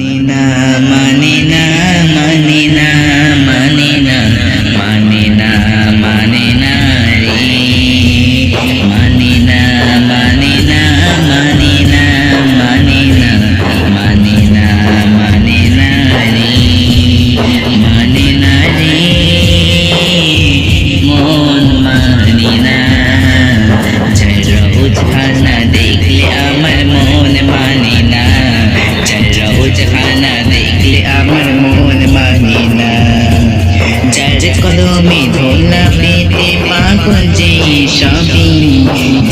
মানি সবই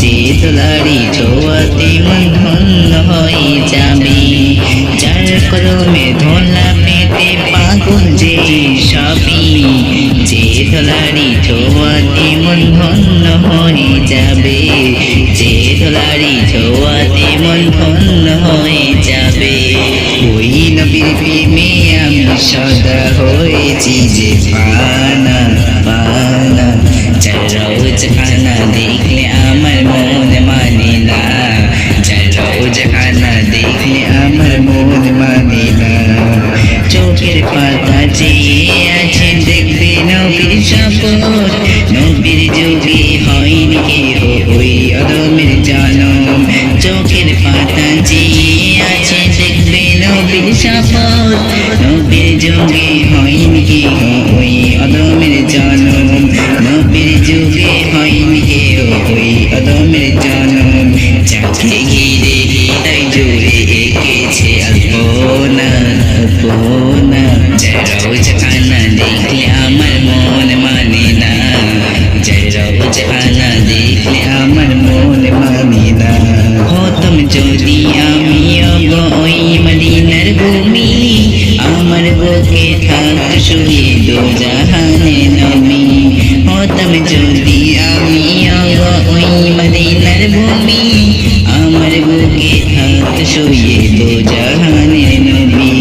যে তোলারি ছোয়াতে মন ধন্য হয়ে যাবে, যার কলমে ধোলা পেতে পাগল যে সবই যে তোলারি ছোয়াতে মন ধন্য হয়ে যাবে, যে তোলারি ছোয়াতে মন ধন্য হয়ে যাবে। ওই নবীর প্রেমে আমি সদা শুয়ে দো জাহানের নবী।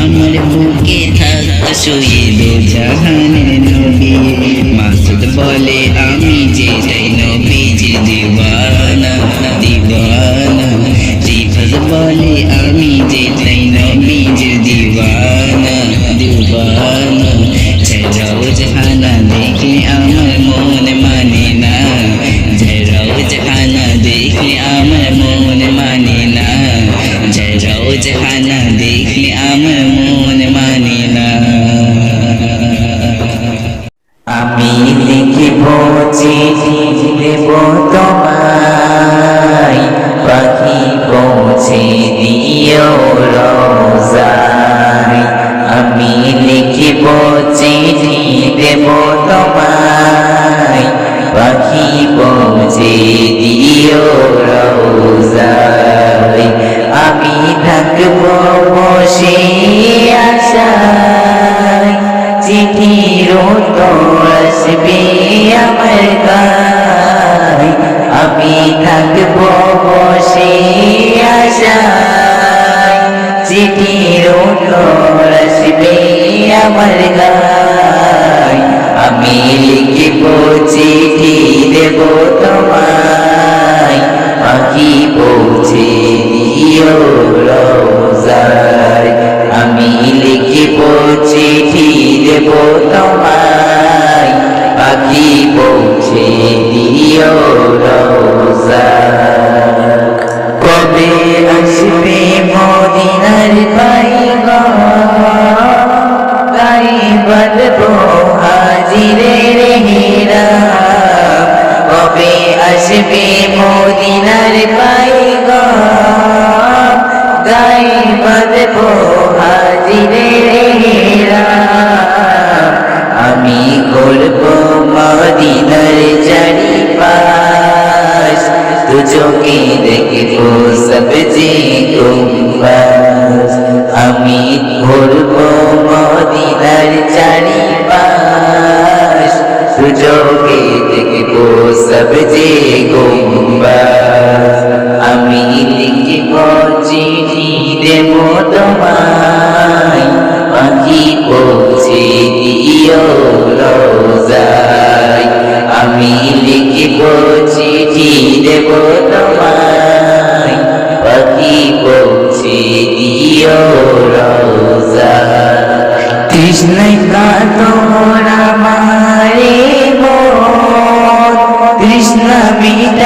আমার বুকে থাকত শুয়ে দো জাহানের নবী। মাসুদ বলে, আমি যে তাই নবীজির দিওয়ানা দিওয়ানা। রিফাজ বলে, আমি যে তাই নবীজির দিওয়ানা দিওয়ানা। রোজ খানা দেখলে আমার চিঠি দেব তোমায়। পাখি পৌঁছে দিও রোজায়। আমি লিখিব চিঠি দেব তোমায়। পাখি পৌঁছে দিও রোজায়। আমি থাকব বসে আশায়। চিঠির উত্তর আসবে আমার গায় আমি থাকব বসে আশায়। চিঠির আসবে আমার গায়। আমি লিখিব চিঠি, দেব তোমায়। পাখি পৌঁছে দিও রোজায় আমি লিখিব চিঠি, দেব তোমায়। পাখি পৌঁছে দিও রোজায় কবে আসবে মদিনার পাইবা গাই বলব হাজিরে রেহেরা কবে আসবে মদিনার পাইবা তুঝোকে দেখব সবজি গুম্বাস আমি করব মদিনার চারি পাশ তুঝোকে দেখব সবজি গুম্বাস আমি লিখব চিঠি দেব তোমায়। পাখি পৌঁছে দিও রোজায়। আমি লিখিব চিঠি দেব তোমায় পাখি পৌঁছে দিও রোজা তৃষ্ণায় কাতর মারে মন তৃষ্ণা মিটাবে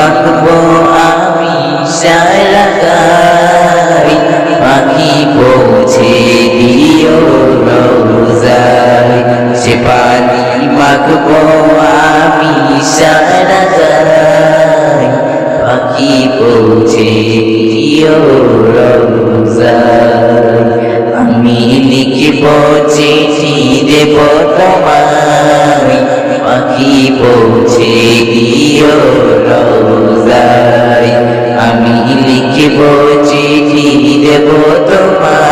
পানি আমি সারা গাই পাখি পৌঁছে দিও রোজায়। সে পানি মাখবো আমি সারা গাই পাখি পৌঁছে দিও আমি লিখিব চিঠি দেব তোমায়। পাখি পৌঁছে দিও রোজায়। আমি লিখিব চিঠি দেব তোমায়।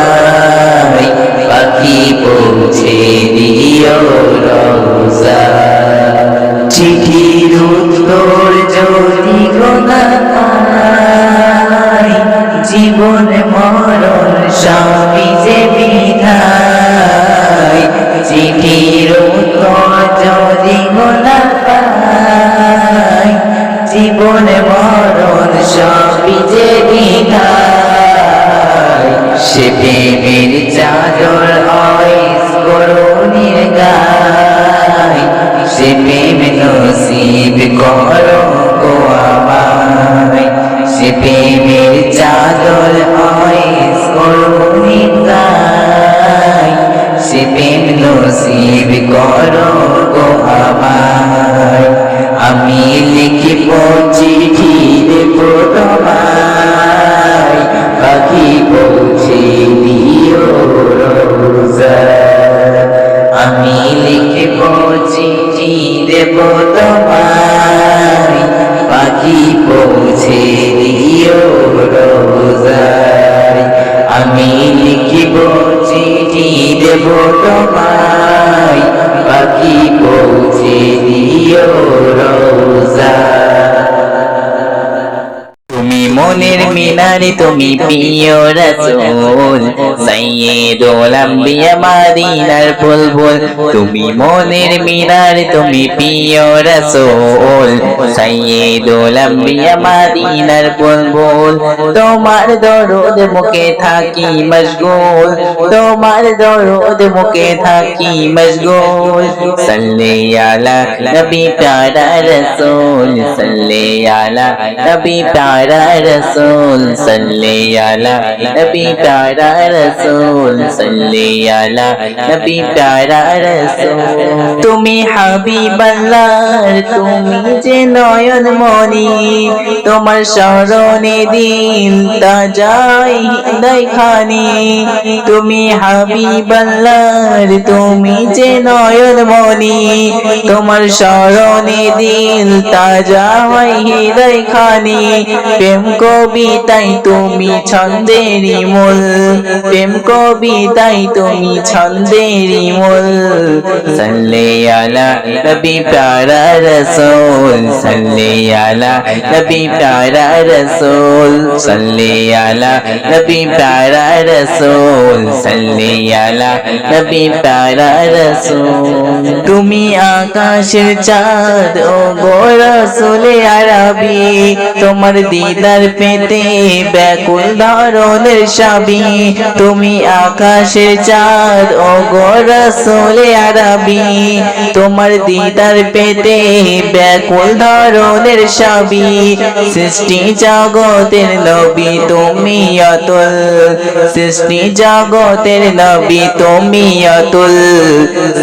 সে প্রেম নসিব তোমায় পাখি পৌঁছে দিও রোজায় মনের তুমি প্রিয় রসুল সৈয়দুল আম্বিয়া মাদিনার বুলবুল তুমি মনের মিনারে তুমি প্রিয় রসুল সৈয়দুল আম্বিয়া মাদিনার বুলবুল তোমার দরদ মুখে থাকি মশগুল তোমার দরদ মুখে থাকি মশগুল সাল্লি আলা নবী প্যারা রসুল সাল্লি আলা নবী প্যারা রসুল সাল্লি আলা নবী প্যারা রসুল সাল্লি আলা নবী প্যারা রসুল তুমি হাবিবাল্লাহর তুমি যে নয়ন মনি তোমার স্মরণে দিন তাজাই তুমি হাবিবাল্লাহর তুমি যে নয়ন মনি তোমার স্মরণে দিন তাজা হয় হৃদয় খানি প্রেম কবিতাই তুমি ছন্দেরি মূল। প্রেম কবিতাই তুমি ছন্দেরি মূল। সাল্লি আলা নবী প্যারা রসুল। সাল্লি আলা নবী প্যারা রসুল। সাল্লি আলা নবী প্যারা রসুল। সাল্লি আলা নবী প্যারা রসুল। তুমি আকাশের চাঁদ ও গো রসুলে আরবি তোমার দিদার পেতে ব্যাকুল ধরনের সাবি। তুমি আকাশের চাঁদ ও গো রসুলে আরবি। তোমার দিদার পেতে ব্যাকুল ধরনের সাবি। সৃষ্টি জগতের নবী তুমি অতুল। সৃষ্টি জগতের নবী তুমি অতুল।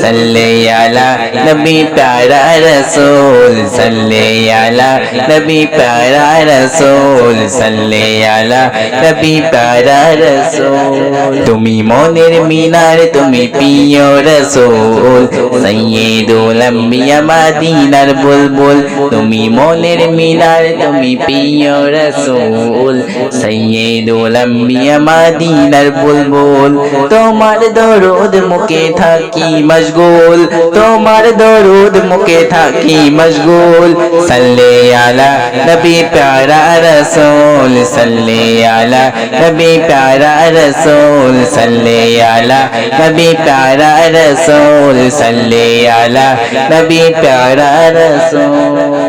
সাল্লে আলা নবী প্যারা রসুল, সাল্লে আলা নবী প্যারা রসুল সাল্লে আলা নবী প্যারা রসুল তুমি মনের মিনার তুমি প্রিয় রসুল সৈয়দুল আম্বিয়া মাদিনার বুলবুল তুমি মনের মিনার তুমি প্রিয় রসুল সৈয়দুল আম্বিয়া মাদিনার বুলবুল তোমার দরুদ মুখে থাকি মশগুল তোমার দরুদ মুখে থাকি মশগুল সাল্লে আলা आला नबी प्यारा रसूल सल्ले आला नबी प्यारा रसूल सल्ले आला नबी प्यारा रसूल सल्ले आला नबी प्यारा रसूल